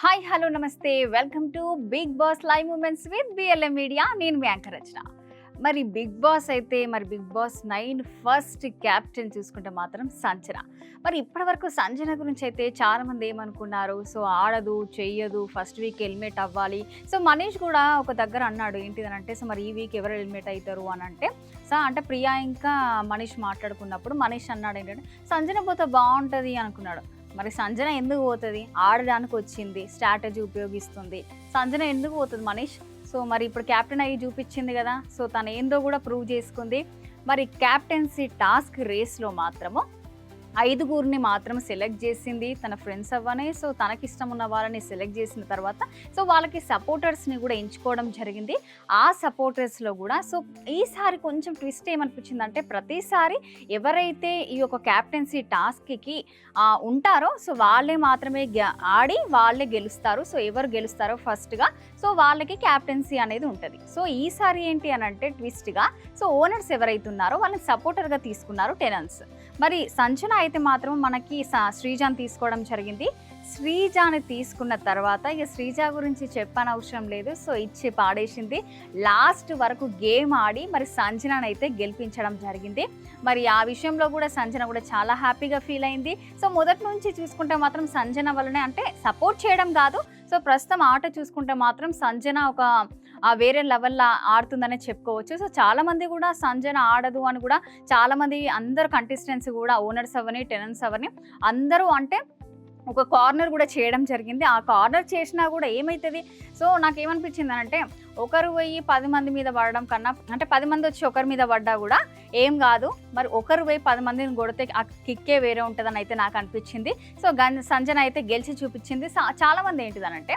Hi hello నమస్తే. Welcome to Bigg Boss live moments with BLM media నేను మీ anchor Rachana. మరి బిగ్ బాస్ అయితే మరి Bigg Boss nine first captain చూసుకుంటే మాత్రం సంజన మరి ఇప్పటివరకు సంజన గురించి అయితే చాలామంది ఏమనుకున్నారు సో ఆడదు చెయ్యదు ఫస్ట్ వీక్ హెల్మెట్ అవ్వాలి. సో మనీష్ కూడా ఒక దగ్గర అన్నాడు ఏంటిదని అంటే సో మరి ఈ వీక్ ఎవరు హెల్మెట్ అవుతారు అని అంటే సో అంటే ప్రియా ఇంకా మనీష్ మాట్లాడుకున్నప్పుడు మనీష్ అన్నాడు ఏంటంటే సంజన పోతే బాగుంటుంది అనుకున్నాడు. మరి సంజన ఎందుకు పోతుంది? ఆడడానికి వచ్చింది స్ట్రాటజీ ఉపయోగిస్తుంది. సంజన ఎందుకు పోతుంది మనీష్? సో మరి ఇప్పుడు కెప్టెన్ అయ్యి చూపించింది కదా సో తను ఏందో కూడా ప్రూవ్ చేసుకుంది. మరి క్యాప్టెన్సీ టాస్క్ రేస్లో మాత్రము ఐదుగురిని మాత్రం సెలెక్ట్ చేసింది తన ఫ్రెండ్స్ అవ్వనే సో తనకి ఇష్టం ఉన్న వాళ్ళని సెలెక్ట్ చేసిన తర్వాత సో వాళ్ళకి సపోర్టర్స్ని కూడా ఎంచుకోవడం జరిగింది. ఆ సపోర్టర్స్లో కూడా సో ఈసారి కొంచెం ట్విస్ట్ ఏమనిపించింది అంటే ప్రతిసారి ఎవరైతే ఈ యొక్క క్యాప్టెన్సీ టాస్క్కి ఉంటారో సో వాళ్ళే మాత్రమే ఆడి వాళ్ళే గెలుస్తారు. సో ఎవరు గెలుస్తారో ఫస్ట్గా సో వాళ్ళకి క్యాప్టెన్సీ అనేది ఉంటుంది. సో ఈసారి ఏంటి అని అంటే ట్విస్ట్గా సో ఓనర్స్ ఎవరైతే ఉన్నారో వాళ్ళని సపోర్టర్గా తీసుకున్నారు టెనన్స్ మరి సంచన అయితే మాత్రం మనకి స- శ్రీజాని తీసుకోవడం జరిగింది. శ్రీజాని తీసుకున్న తర్వాత ఇక శ్రీజ గురించి చెప్పనవసరం లేదు. సో ఇచ్చి పాడేసింది. లాస్ట్ వరకు గేమ్ ఆడి మరి సంజనను అయితే గెలిపించడం జరిగింది. మరి ఆ విషయంలో కూడా సంజన కూడా చాలా హ్యాపీగా ఫీల్ అయింది. సో మొదటి నుంచి చూసుకుంటే మాత్రం సంజన వల్లనే అంటే సపోర్ట్ చేయడం కాదు. సో ప్రస్తుతం ఆట చూసుకుంటే మాత్రం సంజన ఒక ఆ వేరే లెవెల్లో ఆడుతుందనే చెప్పుకోవచ్చు. సో చాలామంది కూడా సంజన ఆడదు అని కూడా చాలామంది అందరు కంటెస్టెంట్స్ కూడా ఓనర్స్ అవని టెనెంట్స్ అవని అందరూ అంటే ఒక కార్నర్ కూడా చేయడం జరిగింది. ఆ కార్నర్ చేసినా కూడా ఏమవుతుంది సో నాకు ఏమనిపించింది అంటే ఒకరు పోయి పది మంది మీద పడడం కన్నా అంటే పది మంది వచ్చి ఒకరి మీద పడ్డా కూడా ఏం కాదు. మరి ఒకరు పోయి పది మందిని కొడితే ఆ కిక్కే వేరే ఉంటుందని అయితే నాకు అనిపించింది. సో గన్ సంజన అయితే గెలిచి చూపించింది. సా- చాలా మంది ఏంటిదనంటే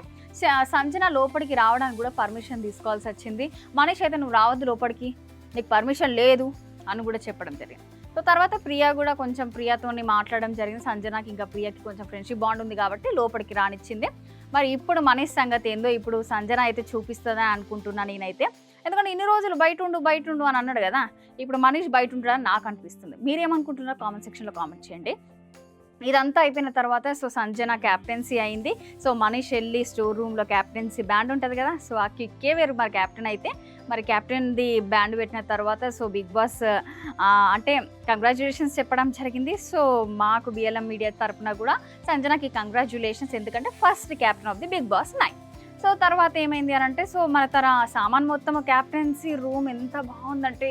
సంజన లోపలికి రావడానికి కూడా పర్మిషన్ తీసుకోవాల్సి వచ్చింది. మనిషి అయితే నువ్వు రావద్దు లోపలికి. నీకు పర్మిషన్ లేదు అని కూడా చెప్పడం జరిగింది. సో తర్వాత ప్రియా కూడా కొంచెం ప్రియాతోని మాట్లాడడం జరిగింది. సంజనాకి ఇంకా ప్రియాకి కొంచెం ఫ్రెండ్షిప్ బాండ్ ఉంది కాబట్టి లోపలికి రానిచ్చింది. మరి ఇప్పుడు మనీష్ సంగతి ఏందో ఇప్పుడు సంజన అయితే చూపిస్తుందని అనుకుంటున్నా నేనైతే. ఎందుకంటే ఇన్ని రోజులు బయట ఉండు బయట ఉండు అని అన్నాడు కదా ఇప్పుడు మనీష్ బయట ఉంటాడని నాకు అనిపిస్తుంది. మీరేమనుకుంటున్నారో కామెంట్ సెక్షన్లో కామెంట్ చేయండి. ఇదంతా అయిపోయిన తర్వాత సో సంజన క్యాప్టెన్సీ అయింది. సో మనీష్ వెళ్ళి స్టోర్ రూమ్లో క్యాప్టెన్సీ బ్యాండ్ ఉంటుంది కదా సో ఆ కిక్కే వేరు. మరి క్యాప్టెన్ అయితే మరి క్యాప్టెన్ది బ్యాండ్ పెట్టిన తర్వాత సో బిగ్ బాస్ అంటే కంగ్రాచులేషన్స్ చెప్పడం జరిగింది. సో మాకు బిఎల్ఎం మీడియా తరపున కూడా సంజనకి కంగ్రాచులేషన్స్ ఎందుకంటే first captain of the Bigg Boss nine. So తర్వాత ఏమైంది అని అంటే సో మన తర సామాన్ మొత్తం క్యాప్టెన్సీ రూమ్ ఎంత బాగుందంటే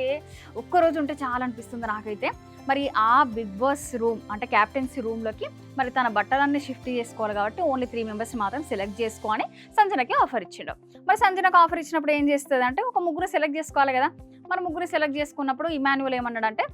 ఒక్కరోజు ఉంటే చాలా అనిపిస్తుంది నాకైతే. మరి ఆ బిగ్ బాస్ రూమ్ అంటే క్యాప్టెన్సీ రూమ్లోకి మరి తన బట్టలన్నీ షిఫ్ట్ చేసుకోవాలి కాబట్టి ఓన్లీ త్రీ మెంబర్స్ మాత్రం సెలెక్ట్ చేసుకొని సంజనకి ఆఫర్ ఇచ్చిండు. మరి సంజనకు ఆఫర్ ఇచ్చినప్పుడు ఏం చేస్తుంది అంటే ఒక ముగ్గురు సెలెక్ట్ చేసుకోవాలి కదా. మరి ముగ్గురు సెలెక్ట్ చేసుకున్నప్పుడు ఇమాన్యువల్ ఏమన్నాడంటే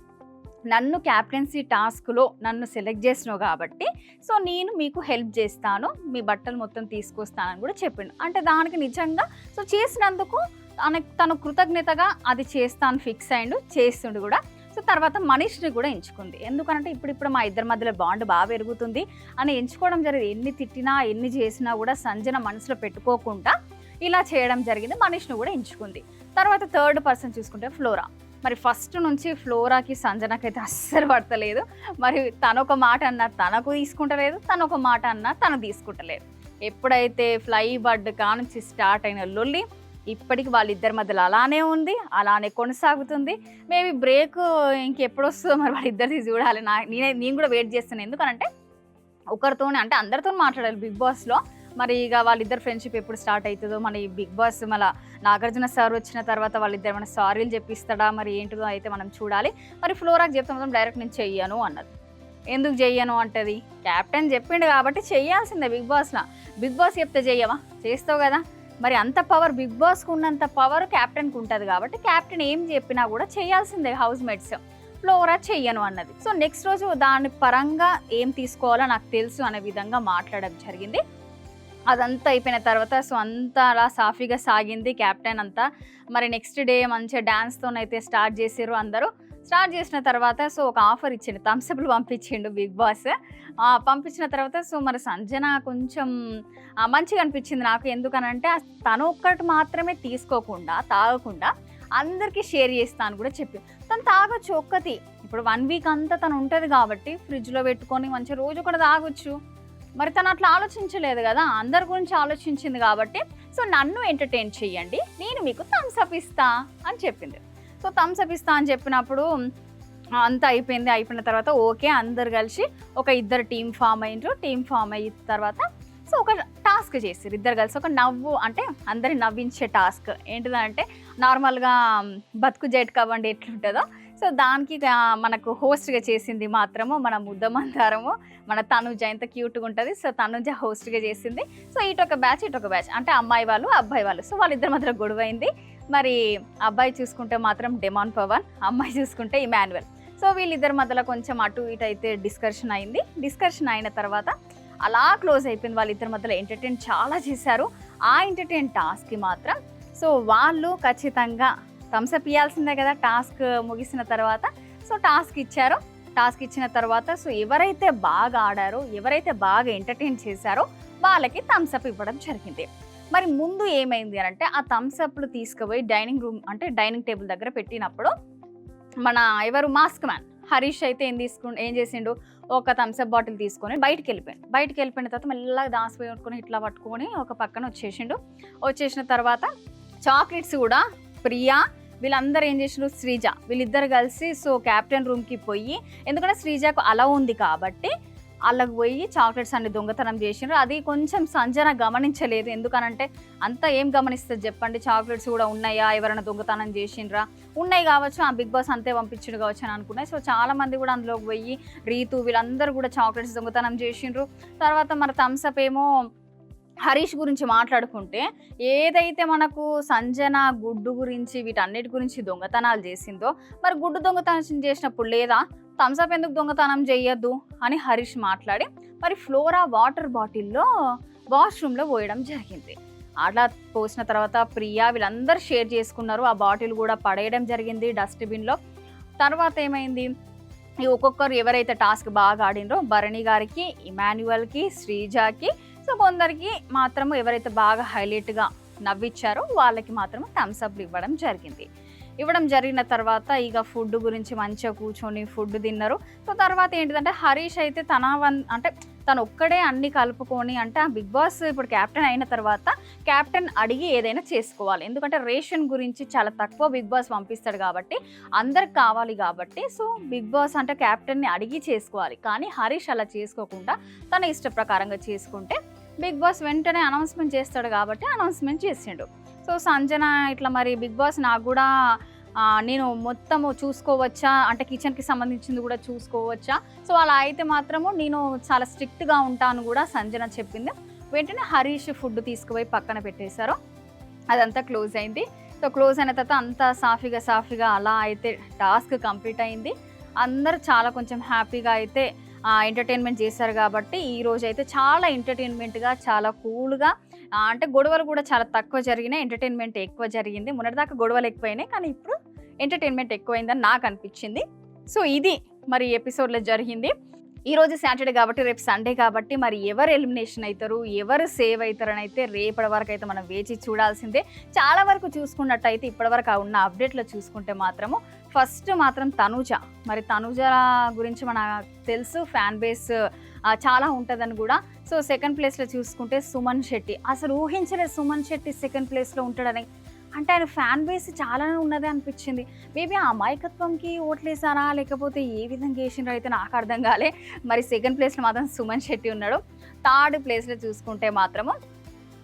నన్ను క్యాప్టెన్సీ టాస్క్లో నన్ను సెలెక్ట్ చేసినావు కాబట్టి సో నేను మీకు హెల్ప్ చేస్తాను మీ బట్టలు మొత్తం తీసుకొస్తానని కూడా చెప్పిండు. అంటే దానికి నిజంగా సో చేసినందుకు తన తను కృతజ్ఞతగా అది చేస్తాను ఫిక్స్ అయిండు చేస్తుండు కూడా. సో తర్వాత మనీష్ని కూడా ఎంచుకుంది. ఎందుకంటే ఇప్పుడు ఇప్పుడు మా ఇద్దరి మధ్యలో బాండ్ బాగా పెరుగుతుంది. అని ఎంచుకోవడం జరిగింది. ఎన్ని తిట్టినా ఎన్ని చేసినా కూడా సంజన మనసులో పెట్టుకోకుండా ఇలా చేయడం జరిగింది. మనిషిని కూడా ఎంచుకుంది. తర్వాత థర్డ్ పర్సన్ చూసుకుంటే ఫ్లోరా. మరి ఫస్ట్ నుంచి ఫ్లోరాకి సంజనకైతే అస్సలు పడతలేదు. మరి తను ఒక మాట అన్నా తనకు తీసుకుంటలేదు. తను ఒక మాట అన్నా తను తీసుకుంటలేదు. ఎప్పుడైతే ఫ్లై బర్డ్ కానుంచి స్టార్ట్ అయిన లొల్లి ఇప్పటికి వాళ్ళిద్దరి మధ్యలో అలానే ఉంది అలానే కొనసాగుతుంది. మేబీ బ్రేక్ ఇంకెప్పుడు వస్తుందో మరి వాళ్ళిద్దరిది చూడాలి. నా నేనే నేను కూడా వెయిట్ చేస్తాను ఎందుకనంటే ఒకరితోనే అంటే అందరితో మాట్లాడాలి బిగ్ బాస్లో. మరి ఇక వాళ్ళిద్దరు ఫ్రెండ్షిప్ ఎప్పుడు స్టార్ట్ అవుతుందో మన ఈ బిగ్ బాస్ మళ్ళీ నాగార్జున సార్ వచ్చిన తర్వాత వాళ్ళిద్దరు మన సారీలు చెప్పిస్తాడా మరి ఏంటిదో అయితే మనం చూడాలి. మరి ఫ్లోరాకి చెప్తే మొత్తం డైరెక్ట్ నేను చెయ్యను అన్నది. ఎందుకు చెయ్యను అంటది? క్యాప్టెన్ చెప్పిండు కాబట్టి చెయ్యాల్సిందే బిగ్ బాస్లో. బిగ్ బాస్ చెప్తే చెయ్యవా? చేస్తావు కదా. మరి అంత పవర్ బిగ్ బాస్కు ఉన్నంత పవర్ క్యాప్టెన్కి ఉంటుంది కాబట్టి క్యాప్టెన్ ఏం చెప్పినా కూడా చేయాల్సిందే హౌస్ మేట్స్ ఫ్లోరా చెయ్యను అన్నది. సో నెక్స్ట్ రోజు దాని పరంగా ఏం తీసుకోవాలో నాకు తెలుసు అనే విధంగా మాట్లాడడం జరిగింది. అదంతా అయిపోయిన తర్వాత సో అంతా అలా సాఫీగా సాగింది క్యాప్టెన్ అంతా. మరి నెక్స్ట్ డే మంచిగా డ్యాన్స్తోనైతే స్టార్ట్ చేసారు అందరూ. స్టార్ట్ చేసిన తర్వాత సో ఒక ఆఫర్ ఇచ్చిండు. థమ్స్అప్లు పంపించిండు బిగ్ బాస్. పంపించిన తర్వాత సో మరి సంజన కొంచెం మంచిగా అనిపించింది నాకు. ఎందుకనంటే తను ఒక్కటి మాత్రమే తీసుకోకుండా తాగకుండా అందరికీ షేర్ చేస్తాను కూడా చెప్పి తను తాగొచ్చు ఒక్కటి. ఇప్పుడు వన్ వీక్ అంతా తను ఉంటుంది కాబట్టి ఫ్రిడ్జ్లో పెట్టుకొని మంచిగా రోజు కూడా తాగొచ్చు. మరి తను అట్లా ఆలోచించలేదు కదా అందరి గురించి ఆలోచించింది కాబట్టి సో నన్ను ఎంటర్టైన్ చెయ్యండి నేను మీకు థమ్స్అప్ ఇస్తా అని చెప్పింది. సో థమ్స్ అప్ ఇస్తా అని చెప్పినప్పుడు అంతా అయిపోయింది. అయిపోయిన తర్వాత ఓకే అందరు కలిసి ఒక ఇద్దరు టీం ఫామ్ అయ్యారు టీం ఫామ్ అయిన తర్వాత సో ఒక టాస్క్ చేసారు ఇద్దరు కలిసి ఒక నవ్వు అంటే అందరి నవ్వించే టాస్క్ ఏంటిదంటే నార్మల్గా బతుకు జైట్ కవ్వండి ఎట్లుంటుందో. సో దానికి మనకు హోస్ట్గా చేసింది మాత్రము మన ముద్దమందారము. మన తనుజ ఎంత క్యూట్గా ఉంటుంది. సో తనుజ హోస్ట్గా చేసింది. సో ఇటు ఒక బ్యాచ్ ఇటు ఒక బ్యాచ్ అంటే అమ్మాయి వాళ్ళు అబ్బాయి వాళ్ళు. సో వాళ్ళిద్దరి మధ్యలో గొడవ అయింది మరి అబ్బాయి చూసుకుంటే మాత్రం డెమాన్ పవన్ అమ్మాయి చూసుకుంటే ఇమాన్యువల్ సో వీళ్ళిద్దరి మధ్యలో కొంచెం అటు ఇటు అయితే డిస్కషన్ అయింది. డిస్కషన్ అయిన తర్వాత అలా క్లోజ్ అయిపోయింది. వాళ్ళిద్దరి మధ్యలో ఎంటర్టైన్ చాలా చేశారు. ఆ ఎంటర్టైన్ టాస్క్కి మాత్రం సో వాళ్ళు ఖచ్చితంగా థమ్స్అప్ ఇవ్వాల్సిందే కదా టాస్క్ ముగిసిన తర్వాత. సో టాస్క్ ఇచ్చారు. టాస్క్ ఇచ్చిన తర్వాత సో ఎవరైతే బాగా ఆడారో ఎవరైతే బాగా ఎంటర్టైన్ చేశారో వాళ్ళకి థమ్స్అప్ ఇవ్వడం జరిగింది. మరి ముందు ఏమైంది అని అంటే ఆ థమ్స్అప్లు తీసుకుపోయి డైనింగ్ రూమ్ అంటే డైనింగ్ టేబుల్ దగ్గర పెట్టినప్పుడు మన ఎవరు మాస్క్ మ్యాన్ హరీష్ అయితే ఏం తీసుకు ఏం చేసిండు? ఒక థమ్స్అప్ బాటిల్ తీసుకొని బయటికి వెళ్ళిపోయాడు. బయటికి వెళ్ళిపోయిన తర్వాత మెల్లగా దాసిపోయి పట్టుకొని ఇట్లా పట్టుకొని ఒక పక్కన వచ్చేసిండు. వచ్చేసిన తర్వాత చాక్లెట్స్ కూడా ప్రియా వీళ్ళందరూ ఏం చేసిండ్రు? శ్రీజ. వీళ్ళిద్దరు కలిసి సో క్యాప్టెన్ రూమ్కి పోయి ఎందుకంటే శ్రీజకు అలా ఉంది కాబట్టి వాళ్ళకి పోయి చాక్లెట్స్ అన్ని దొంగతనం చేసిండ్రు. అది కొంచెం సంజన గమనించలేదు. ఎందుకనంటే అంతా ఏం గమనిస్తుంది చెప్పండి? చాక్లెట్స్ కూడా ఉన్నాయా? ఎవరైనా దొంగతనం చేసిండ్రా? ఉన్నాయి కావచ్చు. ఆ బిగ్ బాస్ అంతే పంపించిండు కావచ్చు అని అనుకున్నాయి సో చాలా మంది కూడా అందులోకి పోయి రీతు వీళ్ళందరూ కూడా చాక్లెట్స్ దొంగతనం చేసిండ్రు. తర్వాత మన థమ్స్అప్ ఏమో హరీష్ గురించి మాట్లాడుకుంటే ఏదైతే మనకు సంజన గుడ్డు గురించి వీటన్నిటి గురించి దొంగతనాలు చేసిందో మరి గుడ్డు దొంగతనం చేసినప్పుడు లేదా? థమ్స్అప్ ఎందుకు దొంగతనం చేయొద్దు అని హరీష్ మాట్లాడి మరి ఫ్లోరా వాటర్ బాటిల్లో వాష్రూమ్లో పోయడం జరిగింది. అట్లా పోసిన తర్వాత ప్రియా వీళ్ళందరూ షేర్ చేసుకున్నారు. ఆ బాటిల్ కూడా పడేయడం జరిగింది డస్ట్బిన్లో. తర్వాత ఏమైంది? ఈ ఒక్కొక్కరు ఎవరైతే టాస్క్ బాగా ఆడినరో భరణి గారికి ఇమాన్యువల్కి శ్రీజాకి సో కొందరికి మాత్రము ఎవరైతే బాగా హైలైట్గా నవ్విచ్చారో వాళ్ళకి మాత్రం థమ్స్అప్లు ఇవ్వడం జరిగింది. ఇవ్వడం జరిగిన తర్వాత ఇక ఫుడ్ గురించి మంచిగా కూర్చొని ఫుడ్ తిన్నారు. సో తర్వాత ఏంటిదంటే హరీష్ అయితే తన వన్ అంటే తను ఒక్కడే అన్ని కలుపుకొని అంటే ఆ బిగ్ బాస్ ఇప్పుడు క్యాప్టెన్ అయిన తర్వాత క్యాప్టెన్ అడిగి ఏదైనా చేసుకోవాలి. ఎందుకంటే రేషన్ గురించి చాలా తక్కువ బిగ్ బాస్ పంపిస్తాడు కాబట్టి అందరికి కావాలి కాబట్టి సో బిగ్ బాస్ అంటే క్యాప్టెన్ని అడిగి చేసుకోవాలి. కానీ హరీష్ అలా చేసుకోకుండా తన ఇష్ట ప్రకారంగా చేసుకుంటే బిగ్ బాస్ వెంటనే అనౌన్స్మెంట్ చేస్తాడు కాబట్టి అనౌన్స్మెంట్ చేసిండు. సో సంజన ఇట్లా మరి బిగ్ బాస్ నాకు కూడా నేను మొత్తము చూసుకోవచ్చా? అంటే కిచెన్కి సంబంధించింది కూడా చూసుకోవచ్చా? సో అలా అయితే మాత్రము నేను చాలా స్ట్రిక్ట్గా ఉంటాను కూడా సంజన చెప్పింది. వెంటనే హరీష్ ఫుడ్ తీసుకుపోయి పక్కన పెట్టేశారు. అదంతా క్లోజ్ అయింది. సో క్లోజ్ అయిన తర్వాత అంతా సాఫీగా సాఫీగా అలా అయితే టాస్క్ కంప్లీట్ అయింది. అందరూ చాలా కొంచెం హ్యాపీగా అయితే ఎంటర్టైన్మెంట్ చేశారు కాబట్టి ఈ రోజు అయితే చాలా ఎంటర్టైన్మెంట్గా చాలా కూల్గా అంటే గొడవలు కూడా చాలా తక్కువ జరిగినాయి ఎంటర్టైన్మెంట్ ఎక్కువ జరిగింది. మొన్నటిదాకా గొడవలు ఎక్కువైనాయి కానీ ఇప్పుడు ఎంటర్టైన్మెంట్ ఎక్కువైందని నాకు అనిపించింది. సో ఇది మరి ఎపిసోడ్లో జరిగింది. ఈ రోజు సాటర్డే కాబట్టి రేపు సండే కాబట్టి మరి ఎవరు ఎలిమినేషన్ అవుతారు ఎవరు సేవ్ అవుతారని అయితే రేపటి వరకు అయితే మనం వేచి చూడాల్సిందే. చాలా వరకు చూసుకున్నట్టయితే ఇప్పటివరకు ఆ ఉన్న అప్డేట్లో చూసుకుంటే మాత్రము ఫస్ట్ మాత్రం తనూజ. మరి తనూజ గురించి మన తెలుసు ఫ్యాన్ బేస్ చాలా ఉంటుందని కూడా సో సెకండ్ ప్లేస్లో చూసుకుంటే సుమన్ శెట్టి. అసలు ఊహించలేదు సుమన్ శెట్టి సెకండ్ ప్లేస్లో ఉంటాడని. అంటే ఆయన ఫ్యాన్ బేస్ చాలానే ఉన్నది అనిపించింది. మేబీ ఆ అమాయకత్వంకి ఓట్లేసారా? లేకపోతే ఏ విధంగా వేసినారో అయితే నాకు అర్థం కాలే. మరి సెకండ్ ప్లేస్లో మాత్రం సుమన్ శెట్టి ఉన్నాడు. థర్డ్ ప్లేస్లో చూసుకుంటే మాత్రము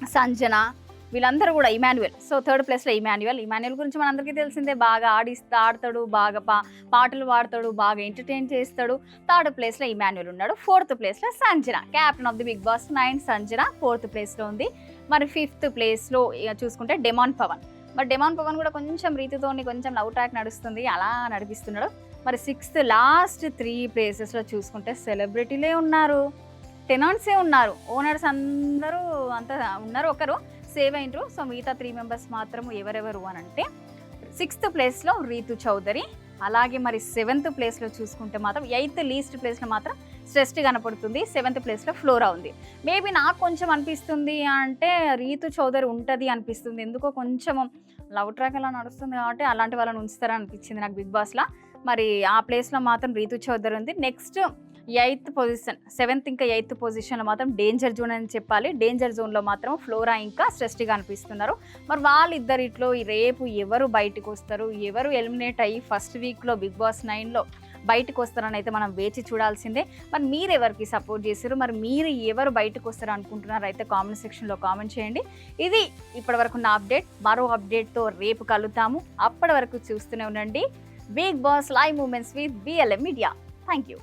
సంజన వీళ్ళందరూ కూడా ఇమాన్యువల్ సో థర్డ్ ప్లేస్లో ఇమాన్యువల్ ఇమాన్యువల్ గురించి మనందరికీ తెలిసిందే బాగా ఆడిస్తా ఆడతాడు బాగా పా పాటలు పాడతాడు బాగా ఎంటర్టైన్ చేస్తాడు. థర్డ్ ప్లేస్లో ఇమాన్యువల్ ఉన్నాడు. ఫోర్త్ ప్లేస్లో Sanjana. Captain of the Bigg Boss nine Sanjana fourth ప్లేస్లో ఉంది. మరి ఫిఫ్త్ ప్లేస్లో ఇక చూసుకుంటే డెమాన్ పవన్. మరి డెమాన్ పవన్ కూడా కొంచెం రీతితోని కొంచెం లవ్ ట్రాక్ నడుస్తుంది అలా నడిపిస్తున్నాడు. మరి సిక్స్త్ లాస్ట్ త్రీ ప్లేసెస్లో చూసుకుంటే సెలబ్రిటీలే ఉన్నారు. టెనాన్సే ఉన్నారు. ఓనర్స్ అందరూ అంత ఉన్నారు ఒకరు. సేవ్ అయినరు. సో మిగతా త్రీ మెంబర్స్ మాత్రం ఎవరెవరు అని అంటే సిక్స్త్ ప్లేస్లో రీతు చౌదరి అలాగే మరి సెవెంత్ ప్లేస్లో చూసుకుంటే మాత్రం ఎయిత్ లీస్ట్ ప్లేస్లో మాత్రం స్ట్రెస్ట్ కనపడుతుంది. సెవెంత్ ప్లేస్లో ఫ్లోరా ఉంది. మేబీ నాకు కొంచెం అనిపిస్తుంది అంటే రీతు చౌదరి ఉంటుంది అనిపిస్తుంది. ఎందుకో కొంచెం లవ్ ట్రాక్ అలా నడుస్తుంది కాబట్టి అలాంటి వాళ్ళని ఉంచుతారని అనిపించింది నాకు బిగ్ బాస్లో. మరి ఆ ప్లేస్లో మాత్రం రీతు చౌదరి ఉంది. నెక్స్ట్ ఎయిత్ పొజిషన్ సెవెంత్ ఇంకా ఎయిత్ పొజిషన్లో మాత్రం డేంజర్ జోన్ అని చెప్పాలి. డేంజర్ జోన్లో మాత్రం ఫ్లోరా ఇంకా స్ట్రెస్టీగా అనిపిస్తున్నారు. మరి వాళ్ళిద్దరిట్లో రేపు ఎవరు బయటకు వస్తారు? ఎవరు ఎలిమినేట్ అయ్యి ఫస్ట్ వీక్లో బిగ్ బాస్ నైన్లో బయటకు వస్తారని అయితే మనం వేచి చూడాల్సిందే. మరి మీరు ఎవరికి సపోర్ట్ చేశారు? మరి మీరు ఎవరు బయటకు వస్తారు అనుకుంటున్నారు? అయితే కామెంట్ సెక్షన్లో కామెంట్ చేయండి. ఇది ఇప్పటివరకు నా అప్డేట్. మరో అప్డేట్తో రేపు కలుద్దాము. అప్పటి వరకు చూస్తూనే ఉండండి. Bigg Boss live moments with BLM media. Thank you